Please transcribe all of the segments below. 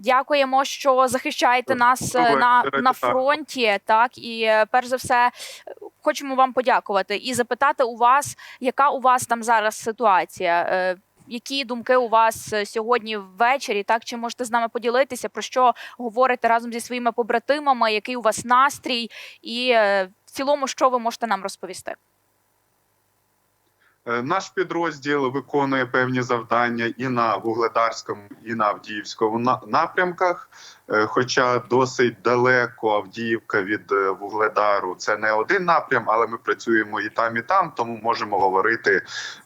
Дякуємо, що захищаєте нас е, Добре, на, на фронті. Так і е, перш за все хочемо вам подякувати і запитати у вас, яка у вас там зараз ситуація. Е, Які думки у вас сьогодні ввечері? Так чи можете з нами поділитися про що говорите разом зі своїми побратимами? Який у вас настрій, і в цілому, що ви можете нам розповісти? Е, Наш підрозділ виконує певні завдання і на Вугледарському, і на Авдіївському напрямках. Е, Хоча досить далеко Авдіївка від е, Вугледару, це не один напрям, але ми працюємо і там, і там, тому можемо говорити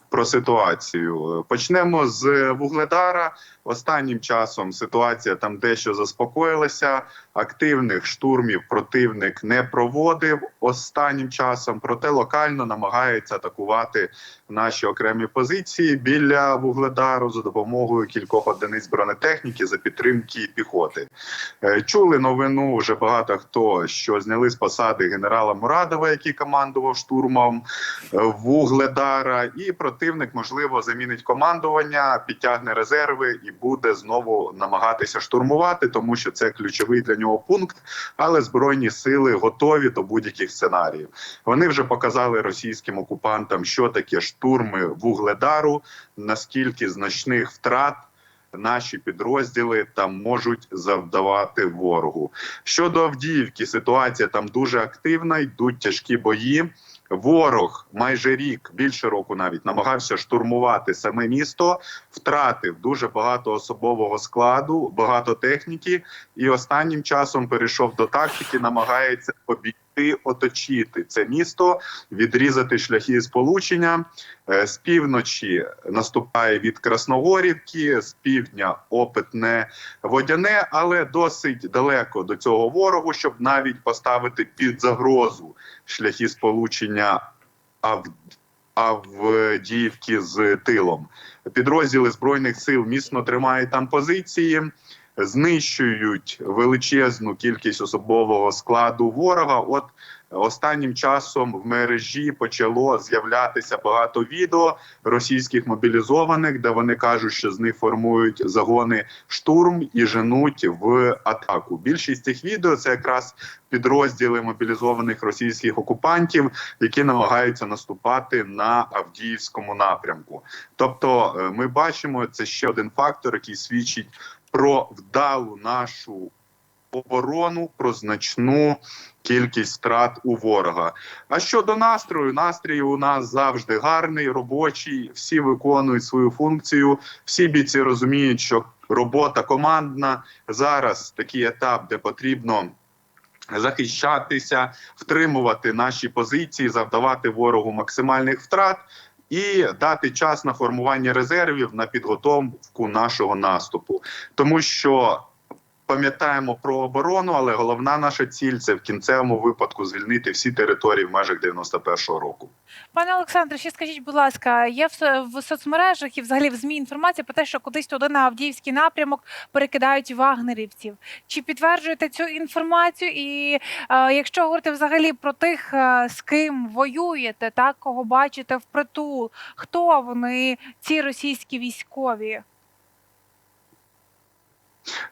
про ситуацію. Почнемо з Вугледара. Останнім часом ситуація там дещо заспокоїлася. Активних штурмів противник не проводив останнім часом, проте локально намагається атакувати наші окремі позиції біля Вугледару за допомогою кількох одиниць бронетехніки за підтримки піхоти. Е, Чули новину вже багато хто, що зняли з посади генерала Мурадова, який командував штурмом е, Вугледара, і противник можливо замінить командування, підтягне резерви і буде знову намагатися штурмувати, тому що це ключовий для нього пункт. Але збройні сили готові до будь-яких сценаріїв. Вони вже показали російським окупантам, що таке штурми Вугледару, наскільки значних втрат. Наші підрозділи там можуть завдавати ворогу. Щодо Авдіївки, ситуація там дуже активна, йдуть тяжкі бої. Ворог майже рік, більше року навіть намагався штурмувати саме місто, втратив дуже багато особового складу, багато техніки, і останнім часом перейшов до тактики, намагається обійти, оточити це місто, відрізати шляхи сполучення. Е, З півночі наступає від Красногорівки, з півдня опитне водяне, але досить далеко до цього ворогу, щоб навіть поставити під загрозу шляхи сполучення Ав... Авдіївки з тилом. Підрозділи збройних сил міцно тримають там позиції. Знищують величезну кількість особового складу ворога. От останнім часом в мережі почало з'являтися багато відео російських мобілізованих, де вони кажуть, що з них формують загони штурм і женуть в атаку. Більшість цих відео це якраз підрозділи мобілізованих російських окупантів, які намагаються наступати на Авдіївському напрямку. Тобто, е, ми бачимо це ще один фактор, який свідчить про вдалу нашу оборону, про значну кількість втрат у ворога. А щодо настрою, настрій у нас завжди гарний, робочий. Всі виконують свою функцію. Всі бійці розуміють, що робота командна зараз такий етап, де потрібно. Захищатися, втримувати наші позиції, завдавати ворогу максимальних втрат і дати час на формування резервів на підготовку нашого наступу, тому що пам'ятаємо про оборону, але головна наша ціль це в кінцевому випадку звільнити всі території в межах 91-го року. Пане Олександре, ще скажіть, будь ласка, є в, в соцмережах і взагалі в ЗМІ інформація про те, що кудись туди на Авдіївський напрямок перекидають вагнерівців. Чи підтверджуєте цю інформацію? І е, якщо говорити взагалі про тих, е, з ким воюєте, так кого бачите впритул, хто вони, ці російські військові?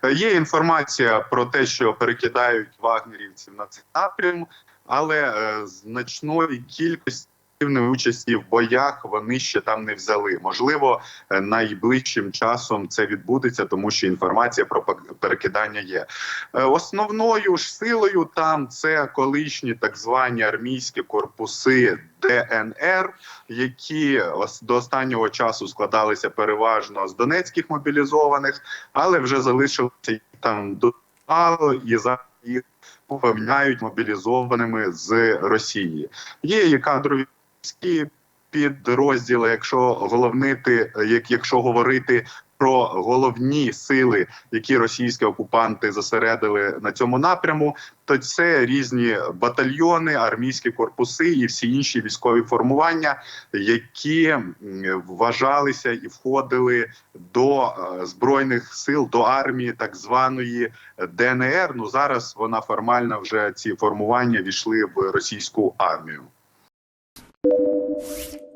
Е, Є інформація про те, що перекидають вагнерівців на цей напрям, але е, значної кількості участі в боях вони ще там не взяли. Можливо, е, найближчим часом це відбудеться, тому що інформація про перекидання є. Е, Основною ж силою там це колишні так звані армійські корпуси ДНР, які до останнього часу складалися переважно з донецьких мобілізованих, але вже залишилося їх там до і зараз їх поміняють мобілізованими з Росії. Є і кадрові підрозділи, якщо головнити, як якщо говорити про головні сили, які російські окупанти зосередили на цьому напряму, то це різні батальйони, армійські корпуси і всі інші військові формування, які вважалися і входили до е, збройних сил, до армії так званої ДНР. Ну зараз вона формально вже ці формування війшли в російську армію. Thank you.